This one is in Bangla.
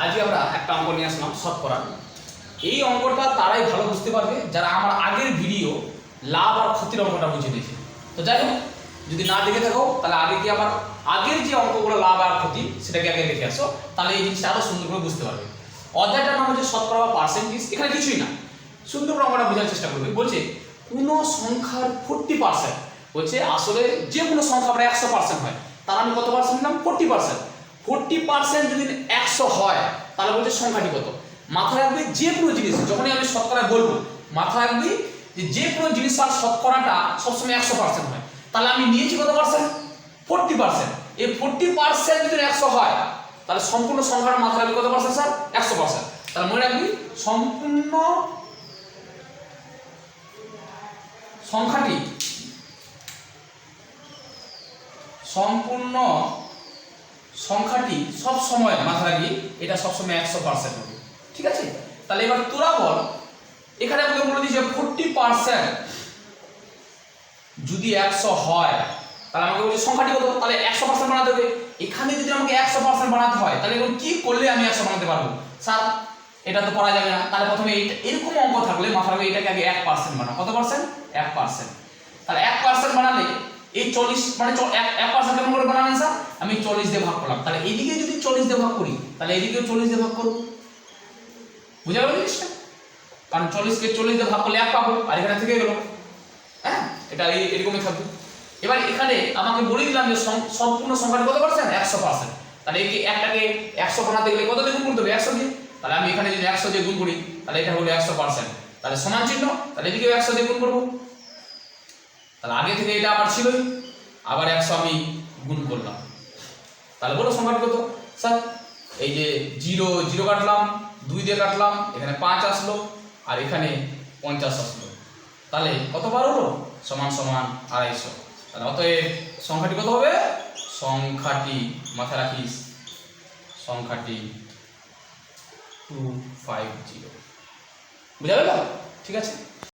আজকে আমরা একটা অঙ্ক নিয়ে আসলাম শতকরা এই অঙ্কটা তারাই ভালো বুঝতে পারবে যারা আমার আগের ভিডিও লাভ আর ক্ষতির অঙ্কটা বুঝে দিয়েছে। তো যাই হোক, যদি না দেখে থাকো, তাহলে আগে কি আমার আগের যে অঙ্কগুলো লাভ আর ক্ষতি, সেটাকে আগে দেখে আসো, তাহলে এই জিনিসটা আরও সুন্দর করে বুঝতে পারবে। অধ্যায়টার নাম হচ্ছে শতকরা বা পার্সেন্টেজ এখানে কিছুই না। সুন্দর করে অঙ্কটা বোঝার চেষ্টা করবে। বলছে, কোনো সংখ্যার ফোরটি পার্সেন্ট বলছে আসলে যে কোনো সংখ্যা আমরা একশো পার্সেন্ট হয়। তার আমি কত পার্সেন্ট নিলাম? ফোরটি পার্সেন্ট ফোরটি পার্সেন্ট যদি একশো হয়, তাহলে বলছে সংখ্যাটি কত? মাথায় রাখবে যে কোনো জিনিস, যখনই আমি শতকরা বলব, মাথায় রাখবি যে যে কোনো জিনিস আর শতকরাটা সবসময় একশো পার্সেন্ট হয়। তাহলে আমি নিয়েছি কত পার্সেন্ট? Forty percent. এই ফোরটি পার্সেন্ট যদি একশো হয়, তাহলে সম্পূর্ণ সংখ্যার মাথায় রাখবি কত পার্সেন্ট স্যার? একশো পার্সেন্ট। তাহলে মনে রাখবি, সম্পূর্ণ সংখ্যাটি, সম্পূর্ণ সংখ্যাটি সব সময় মাথা রাখবি, এটা সবসময় একশো পার্সেন্ট হবে। ঠিক আছে? তাহলে এবার তোরা বল, এখানে আমাকে বলে দিয়েছে ফোরটি পার্সেন্ট যদি একশো হয়, তাহলে আমাকে বলছে সংখ্যাটি কত? তাহলে একশো পার্সেন্ট বানাতে হবে। এখানে যদি আমাকে একশো পার্সেন্ট বানাতে হয়, তাহলে এখন কি করলে আমি একশো বানাতে পারব? স্যার, এটা তো করা যাবে না। তাহলে প্রথমে এইটা এরকম অঙ্ক থাকলে মাথা রাখবে, এটাকে আগে এক পার্সেন্ট বানাও। কত পার্সেন্ট এক পার্সেন্ট তাহলে এক পার্সেন্ট এই চল্লিশ মানে এক পার্সেন্ট কেমন করে বানাবেন স্যার আমি চল্লিশ দিয়ে ভাগ করলাম। তাহলে এদিকে যদি চল্লিশ দিয়ে ভাগ করি, তাহলে এদিকেও চল্লিশ দিয়ে ভাগ করব। বুঝা গেল জিনিসটা? কারণ চল্লিশকে চল্লিশ দিয়ে ভাগ করলে এক পাবো, আর এখানে থেকে গেল। হ্যাঁ? এটা এরকমই থাকবে। এবার এখানে আমাকে বলে দিলাম যে সম- সম্পূর্ণ সংখ্যাটা কত পার্সেন্ট একশো পার্সেন্ট তাহলে এই একটাকে একশো বানাতে গেলে কত দিয়ে গুণ করতে হবে? একশো দিয়ে। তাহলে আমি এখানে যদি একশো দিয়ে গুণ করি, তাহলে এটা হলো একশো পার্সেন্ট তাহলে সমান চিহ্ন, তাহলে এদিকেও একশো দিয়ে গুণ করব। তাহলে আগে থেকে এটা আমার ছিলই। আবার একশো আমি গুণ করলাম। তাহলে বলো সংখ্যাটি কত? স্যার, এই যে জিরো জিরো কাটলাম, দুই দিয়ে কাটলাম, এখানে পাঁচ আসলো, আর এখানে পঞ্চাশ আসলো। তাহলে কত বার হলো? সমান সমান আড়াইশো। তাহলে অতএব সংখ্যাটি কত হবে? সংখ্যাটি মাথায় রাখিস। সংখ্যাটি টু ফাইভ জিরো বুঝা গেল ঠিক আছে?